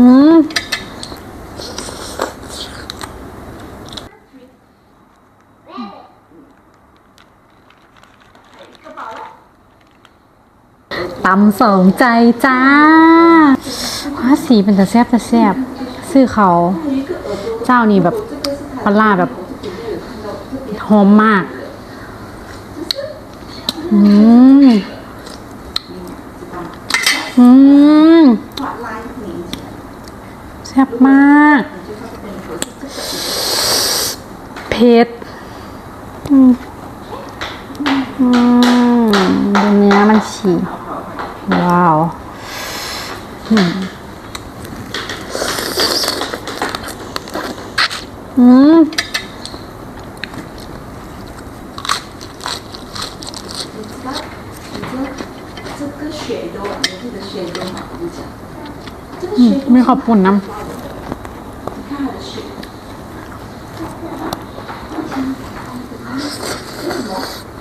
มตำสองใจจ้าว้าสีเป็นตะแซบตะแซบซื้อเขาเจ้านี่แบบปลาแบบหอมมาก อืมอืมแซ่บมากเผ็ดอืมเนื้อมันฉี่ ว้าว อืมมีขอบคุณนะ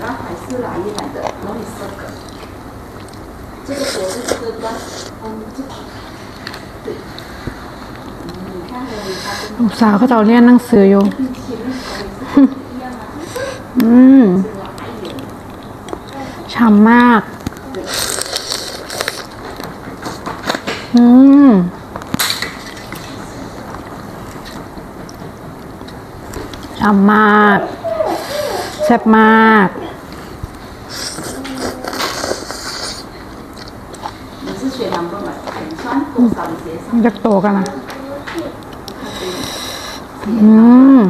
拉还是来一来的哪里是个？这个国的这个关，嗯，这个对，你看ลูกสาวเขาเจ้าเรียนหนังสืออยู่ อืมฉ่ำมาก อืมฉ่ำมากแซ่บมากยักษ์โตกันนะอืม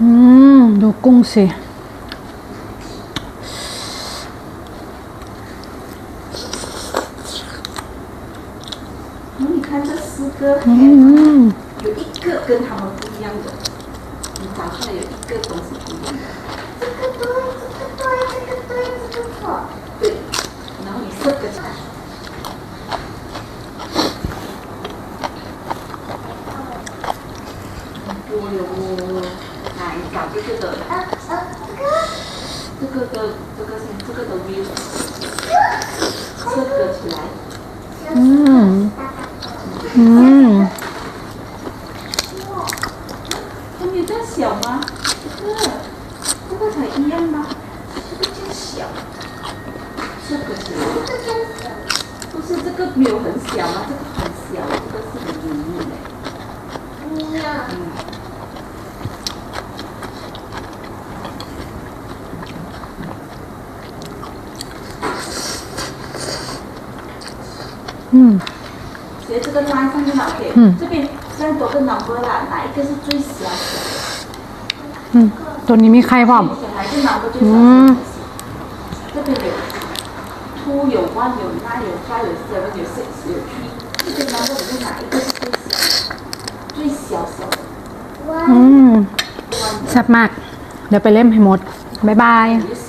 อืมดูกุ้งสิ嗯，有一个跟他们不一样的，你找出来有一个东西不一样。的，这个对，这个对，这个对，这个错。对，然后你说个嗯，有我，来找这个的。啊啊哥，这个的这个先，这个东西，这个起来。嗯。嗯。哦，它这在小吗？不是，这个才一样吗？这个就小，这个小，这个小。不是这个没有很小吗？这个很小，这个是的。牛。牛。嗯。嗯。学这个拉上去脑给，这边三多个脑波啦，哪一个是最小的？嗯，ตัวนี้มีไข่พร้อม小孩子脑波最小的，这边有凸有弯有拉有发有 seven 有 six 有 three，这个脑波里面哪一个是最小？最小小的。อืมแซ่บมากเดี๋ยวไปเล่มให้หมดบ๊ายบาย有小。